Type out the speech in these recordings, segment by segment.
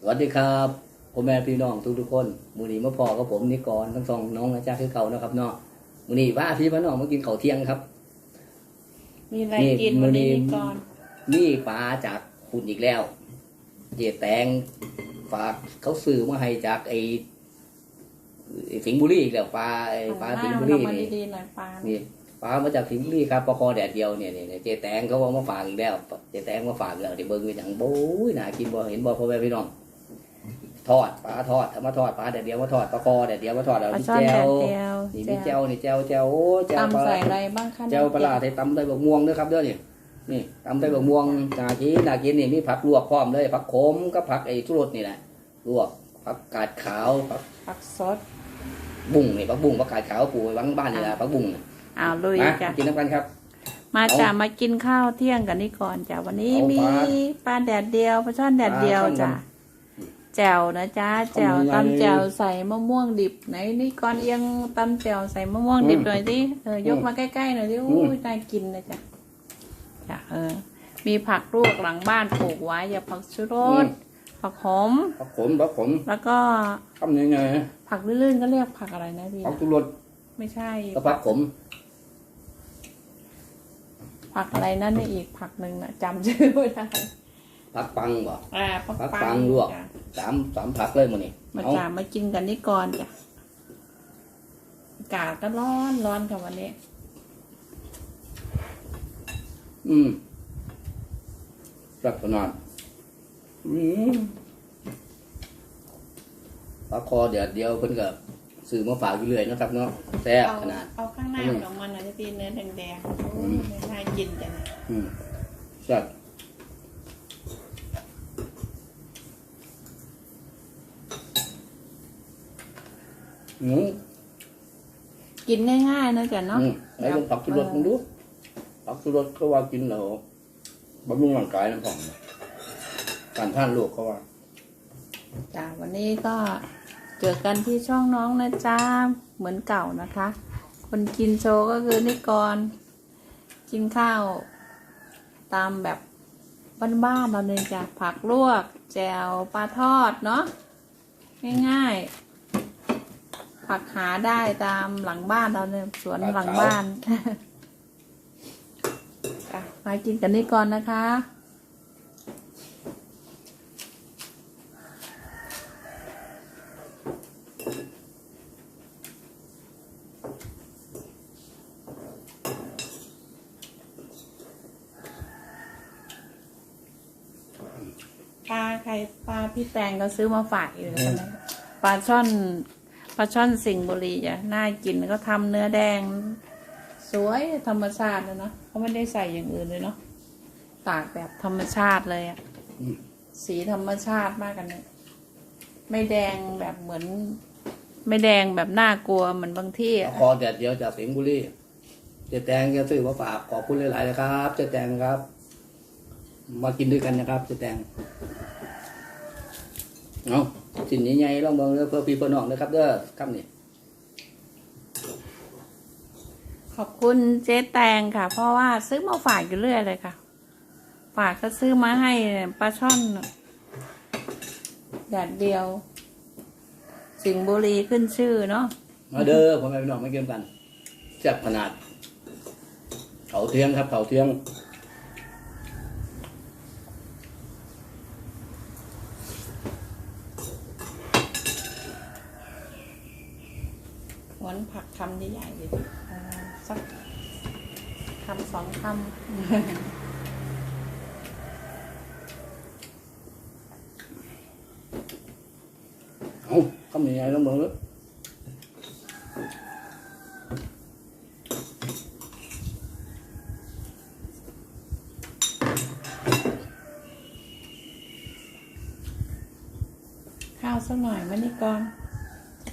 สวัสดีครับพ่อแม่พี่น้องทุกทุกๆคนมือนี้มาพอกับผมนิกรทั้งสองน้องอาจารย์คือเก่านะครับเนาะมือนี้ว่าพี่พี่น้องมากินข้าวเที่ยงครับมีอะไรนี่กินมื้วัอนนี้นี้ก่อนนี่ปลาจากคุณอีกแล้ว เจแตงฝากเขาซื้อมาให้จากไอ้ไอ้สิงห์บุรีอีกแล้วปลาไอ้ปลาสิงห์บุรีเอมานี่ดีๆหน่อยปลานี่ปลามาจากสิงห์บุรีครับปลาคอแดดเดียวเนี่ยเนี่ยเจแตงเขาเอามาฝากอีกแล้วเจแตงมาฝากอีกแล้วเดี๋ยวเบิ่งอยู่อย่างโบ้ยน่ากินบ่เห็นบ่พ่อแม่พี่น้อง ทอดปลาทอดเอามาทอดปลาแดดเดียวมาทอดปลาคอแดดเดียวมาทอดแล้วปลามีช่อนแจแดวดเดียวนี่มีแจวนี่แจวแจวโอ้แจวปตำลาใส่อะไรบ้างคะแจวปลาร้าใส่ตำใส่บกม่วงด้วยครับเด้อนี่นี่ตำใส่บกม่วงนากินนากินนี่มีผักลวกพร้อมเลยผักขมกับผักไอ้ทุรสนี่แหละลวกผักกาดขาวผักผักสดบุ้งนี่ผักบุ้งผักกาดขาวปลูกไว้หลังบ้านนี่แหละผักบุ้งน่ะอ้าวลุยมาจ้ะกินน้ำกันครับมาเอาจ้ะมากินข้าวเที่ยงกันนี่ก่อนจ้ะวันนี้เอามีปลาปลาแดดเดียวปลาช่อนแดดเดียวปลาช่อนจ้ะมัน แจ่วนะจ๊ะแจ่วทำยังไงตำแจ่วใส่มะม่วงดิบไหนนี่ก่อนเอียงตำแจ่วใส่มะม่วงดิบอืมหน่อยดิเออยกอืมมาใกล้ๆหน่อยดิอือู้มยน่ากินนะจ๊ะจ้ะเออ มีผักลวกหลังบ้านปลูกไว้อย่าผักชูรสผักหอมผักขมผักขมแล้วก็ทำยังไงผักลื่นๆก็เรียกผักอะไรนะพี่ผักทุรสไม่ใช่กับผักขมผักอะไรนั่นนี่อีกผักหนึ่งนะจำชื่อไม่ได้ ผักปังบ่อ่าผักผักปัปังงลวกจ้ะสามสามผักเลยมันนี่มาเอาจ่ามากินกันนี่ก่อนจ้ะอากาศก็ร้อนร้อนค่ะวันนี้ อืมรักขนาดอืมปลาคอเดี๋ยวเดียวเพิ่นก็ซื้อมาฝากอยู่เรื่อยนะครับเนาะแซ่บเอาขนาดเอาข้างหน้าอืมของมันนะจะตีเนื้อแดงๆโอ้อืยมไม่น่ากินจังอืมแซ่บ อืมกินง่ายๆนะจ๊ะเนาะอืมไหนลองผักสุรสมึงดูผักสุรสเขาว่ากินแล้วบำรุงร่างกายน้ำผ่องการท่านลูกเขาว่าจ้ะวันนี้ก็เจอกันที่ช่องน้องนะจ๊ะเหมือนเก่านะคะ คนกินโชว์ก็คือนิกร กินข้าว ตามแบบบ้านๆเราเลยจ้ะผักลวก แจวปลาทอดเนาะง่ายๆ ผักหาได้ตามหลังบ้านเราเนี่ยสวนหลังบ้านจ้ะมากินกันนี่ก่อนนะคะปลาใครปลาพี่แตงก็ซื้อมาฝากอยู่แล้วนะปลาช่อน ปลาช่อนสิงห์บุรีจ้ะน่ากินก็ทำเนื้อแดง สวยธรรมชาติเลยเนาะเขาไม่ได้ใส่อย่างอื่นเลยเนาะตากแบบธรรมชาติเลยอะอืมสีธรรมชาติมากกันเนี่ยไม่แดงแบบเหมือน ไม่แดงแบบน่ากลัวเหมือนบางที่ปลาอะคอแดดเดียวจากสิงห์บุรีเจ๊แตงจะซื้อมาฝากขอบคุณหลายๆนะครับเจ๊แตงครับ มากินด้วยกันนะครับเจ๊แตงเอา สิ่งใหญ่ๆลองเบิ่งเด้อเพื่อพี่เพื่อน้องนะครับเด้อครับนี่ขอบคุณเจ๊แตงค่ะ เพราะว่าซื้อมาฝากอยู่เรื่อยเลยค่ะ ฝากก็ซื้อมาให้ปลาช่อนแดดเดียว สิงห์บุรีขึ้นชื่อเนาะมาเด้อพ่อแม่พี่น้องมากินกันแซ่บขนาด เขาเทียงครับ เขาเทียง วนผักคำใหญ่ๆเลยเอ่อสักคำสองคำเอาคำใหญ่ๆลองเบิ่งเด้อข้าวสักหน่อยไหมนี่ก่อนสัก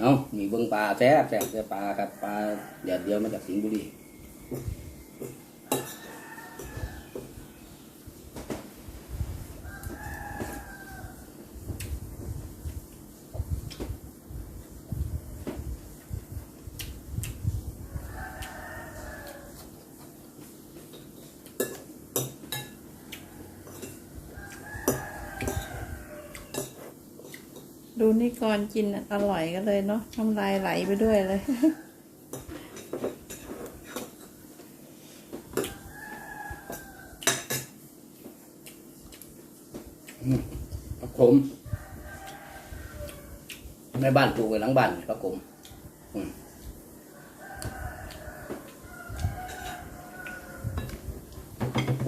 เอาวร้อนๆก็อร่อยเนาะกินเมืองฮ้อนแซ่บฮ้อนก็ต้องมาเป่าอีกคือเบิงปลาแท้แท้ปลาครับปลาเดดเดียวมาจากสิงห์บุรี ดูนี่ก่อนกินอร่อยกันเลยเนาะน้ำลายไหลไปด้วยเลยผักขมในบ้านปลูกไว้หลังบ้านผักขมอืม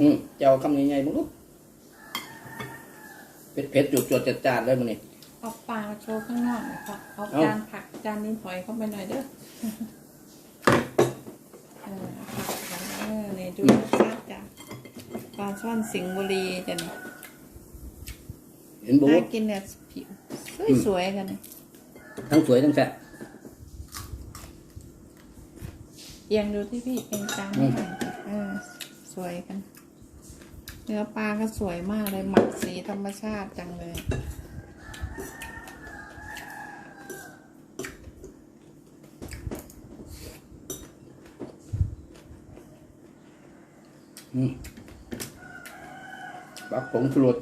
อืมเจ้าคำใหญ่ๆมึงลูกเผ็ดเผ็ดจุดจดจัดจานเลยมึงนี่ โชว์ข้างนอกหน่อยค่ะเอาเอาจานผักจานนี้ถอยเข้าไปหน่อยเด้อเออเอาผักเออนี่ดูรสชาติจ้ะปลาช่อนสิงห์บุรีจ้ะนี่เห็นบูน่ากินเนี่ยผิวสวยๆกันนี่ทั้งสวยทั้งแซ่บเอียงดูที่พี่เอียงจานอืมหน่อยเออสวยกัน เนื้อปลาก็สวยมากเลยหมักสีธรรมชาติจังเลย ปักผงชูรส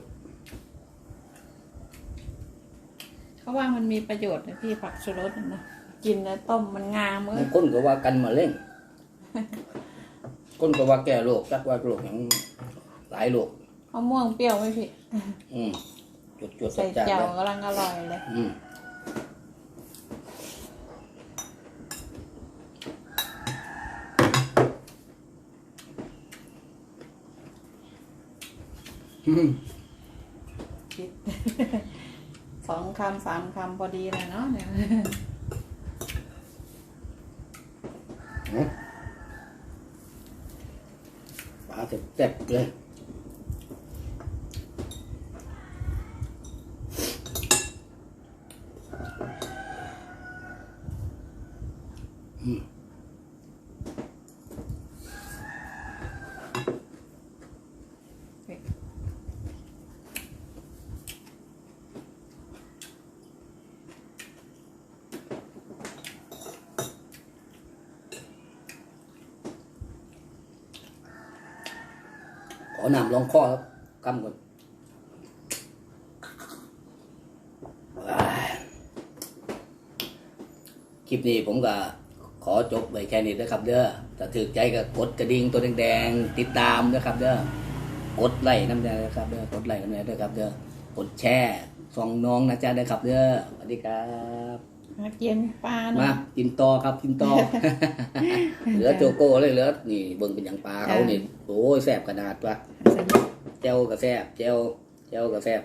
เขาว่ามันมีประโยชน์นะพี่ผักชูรสน่ะนะกินแล้วต้มมันงามเอ้บายงคนก็ว่ากันมาเล่นคนก็ว่าแก้โรคจักว่าโรคอย่างหลายโรคมะม่วงเปรี้ยวไหมพี่ อืมจุดจุดใส่จัดแจ่วเลยกำลังอร่อยเลย อืม คิดสองคำสามคำพอดีเลยเนาะเนี่ยเอาปลาแซ่บๆเลย อืมขอนำลองข้อครับกำก่อนคลิปนี้ผมก็ขอจบไปแค่นี้นะครับ เด้อถ้าถือใจก็กดกระดิ่งตัวแดงๆติดตามนะครับ เด้อกดไลค์น้ำใจนะครับเด้อกดไลค์น้ำใจด้วยครับเด้อกดแชร์ส่องน้องนะจ๊ะนะครับเด้อสวัสดีครับ มาเกียนปลามาเนาะกินต่อครับกินต่อเหลือโจโก้เลยเหลือนี่เบิ่งเป็นอย่างปลาเขานี่โอ้ยแซ่บขนาดว่ะใส่เจ้าก็แซ่บเจ้าเจ้าก็แซ่บ